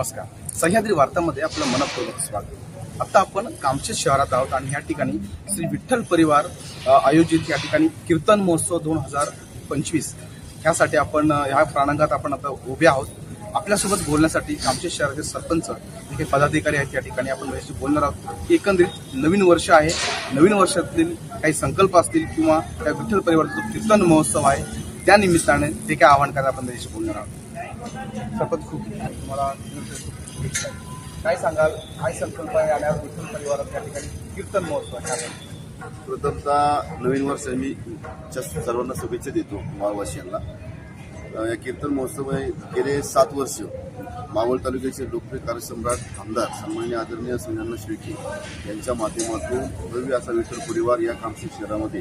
नमस्कार. सह्याद्री वार्तामध्ये आपलं मनपूर्वक स्वागत. आता आपण कामशेत शहरात आहोत आणि या ठिकाणी श्री विठ्ठल परिवार आयोजित या ठिकाणी कीर्तन महोत्सव दोन हजार पंचवीस ह्यासाठी आपण ह्या प्रांगणात आपण आता उभे आहोत. आपल्यासोबत बोलण्यासाठी कामशेत शहराचे सरपंच जे काही पदाधिकारी आहेत या ठिकाणी आपण त्यांच्याशी बोलणार आहोत. एकंदरीत नवीन वर्ष आहे. नवीन वर्षातील काही संकल्प असतील किंवा त्या विठ्ठल परिवाराचा जो कीर्तन महोत्सव आहे त्या निमित्ताने ते काय आव्हान करायला आपण त्याशी बोलणार आहोत. शपथ खूप तुम्हाला काय सांगाल? काय संकल्प आहे आणि आज विठ्ठल परिवारात ठिकाणी कीर्तन महोत्सव आहे? प्रथमतः नवीन वर्ष मी सर्वांना शुभेच्छा देतो मावळवासियांना. या कीर्तन महोत्सव हे गेले सात वर्ष. मावळ तालुक्याचे लोकप्रिय कार्यसम्राट आमदार सन्मान्य आदरणीय संजय शेळके यांच्या माध्यमातून भव्य असा विठ्ठल परिवार या कामशेत शहरामध्ये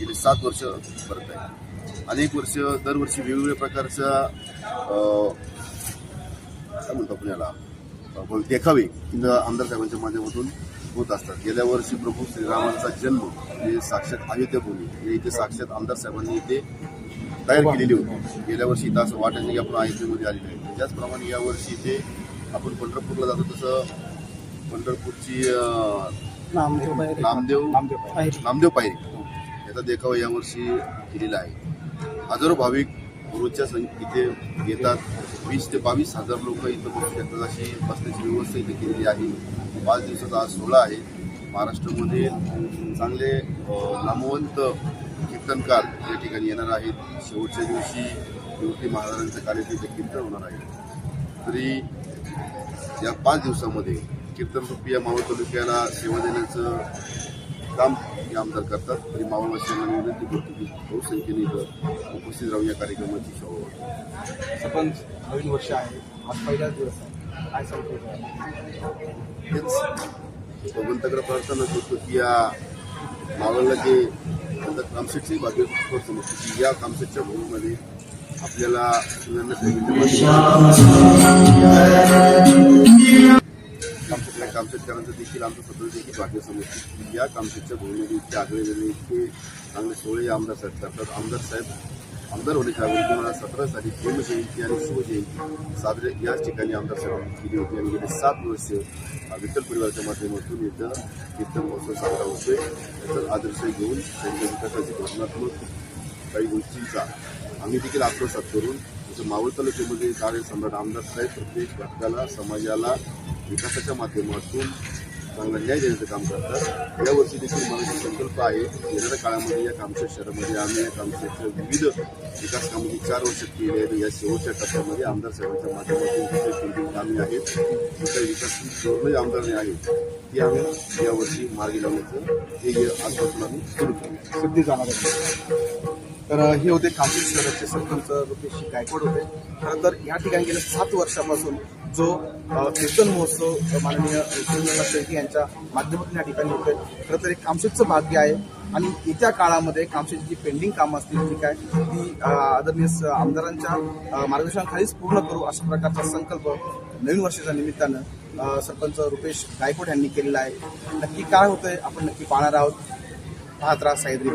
गेले सात वर्ष करत आहे. अनेक वर्ष दरवर्षी वेगवेगळ्या प्रकारच्या अं, काय म्हणतो आपण याला? देखावे आमदार साहेबांच्या माध्यमातून होत असतात. गेल्या वर्षी प्रभू श्रीरामांचा जन्म म्हणजे साक्षात अयोध्याभूमी हे इथे साक्षात आमदार साहेबांनी इथे तयार केलेली होती. गेल्या वर्षी इथं असं नाही की आपण अयोध्येमध्ये आलेलो आहे. त्याचप्रमाणे यावर्षी इथे आपण पंढरपूरला जातो तसं पंढरपूरची नामदेव. नामदेव. नामदेव पायरी. याचा देखावा यावर्षी केलेला आहे. हजारो भाविक गुरुच्या सं इथे येतात. वीस ते बावीस हजार लोक इथं बसू शकतात अशी बसण्याची व्यवस्था इथे केलेली आहे. पाच दिवसाचा आज सोहळा आहे. महाराष्ट्रामध्ये चांगले नामवंत कीर्तनकार या ठिकाणी येणार आहेत. शेवटच्या दिवशी युवती महाराजांचं कार्यक्रम कीर्तन होणार आहे. तरी या पाच दिवसामध्ये कीर्तनरूपी या मावळ तालुक्याला सेवा देण्याचं काम हे आमदार करतात. तरी मावळवासियांना मी विनंती करतो की बहुसंख्येने इथं उपस्थित राहून या कार्यक्रमाची शोभा सरपंच नवीन वर्ष आहे. आज पहिलाच दिवस आहे. काय संकल्प आहे हेच भगवंताकडे प्रार्थना करतो की या मावळला जे कामशेटची भाग्य समजतो की या कामशेटच्या भूमीमध्ये आपल्याला सुनांना कामशेतकरांचं देखील आमचं सदस्य देखील भाग्य समजते या कामशेतच्या भूमीमध्ये इतके आगळे वेगळे इतके चांगले सोहळे आमदार साहेब करतात. आमदार साहेब आमदार होण्याच्या अगोदर तुम्हाला सतरा तारीख प्रेम जयंती आणि शिवजयंती साजरे याच ठिकाणी आमदार साहेबांनी केली होती आणि गेले सात वर्ष विठ्ठल परिवाराच्या माध्यमातून एकदा कीर्तन महोत्सव साजरा होतोय. त्याचा आदर्श घेऊन त्यांच्या विकासाची धोरणात्मक काही गोष्टींचा आम्ही देखील आत्मसात करून जसं मावळ तालुक्यामध्ये कार्य सम्राट आमदार साहेब प्रत्येक घटकाला समाजाला विकासाच्या माध्यमातून चांगला न्याय देण्याचं काम करतात. यावर्षी देखील मला संकल्प आहे येणाऱ्या काळामध्ये या कामशेत शहरामध्ये आम्ही या कामशेतच्या विविध विकास कामाची चार वर्ष केली आहेत. या शेवटच्या टप्प्यामध्ये आमदार साहेबांच्या माध्यमातून जी कामे आहेत जी काही विकास धोरणं आमदारने आहेत ती आम्ही यावर्षी मार्गी लावण्याचं हे आजपासून आम्ही सुरू केलं सध्या जाणार आहे तर हे होते कामशेत शहराचे सरपंच रुपेश गायकवाड होते. खरं तर या ठिकाणी गेल्या सात वर्षापासून जो कीर्तन महोत्सव माननीय शेट्टी यांच्या माध्यमातून या ठिकाणी होते. खरं तर एक कामशेतचं भाग्य आहे. आणि येत्या काळामध्ये कामशेतची जी पेंडिंग कामं असतील ठीक आहे ती आदरणीय आमदारांच्या मार्गदर्शनाखालीच पूर्ण करू अशा प्रकारचा संकल्प नवीन वर्षाच्या निमित्तानं सरपंच रुपेश गायकवाड यांनी केलेला आहे. नक्की काय होतंय आपण नक्की पाहणार आहोत. पाहत राहा सायद्री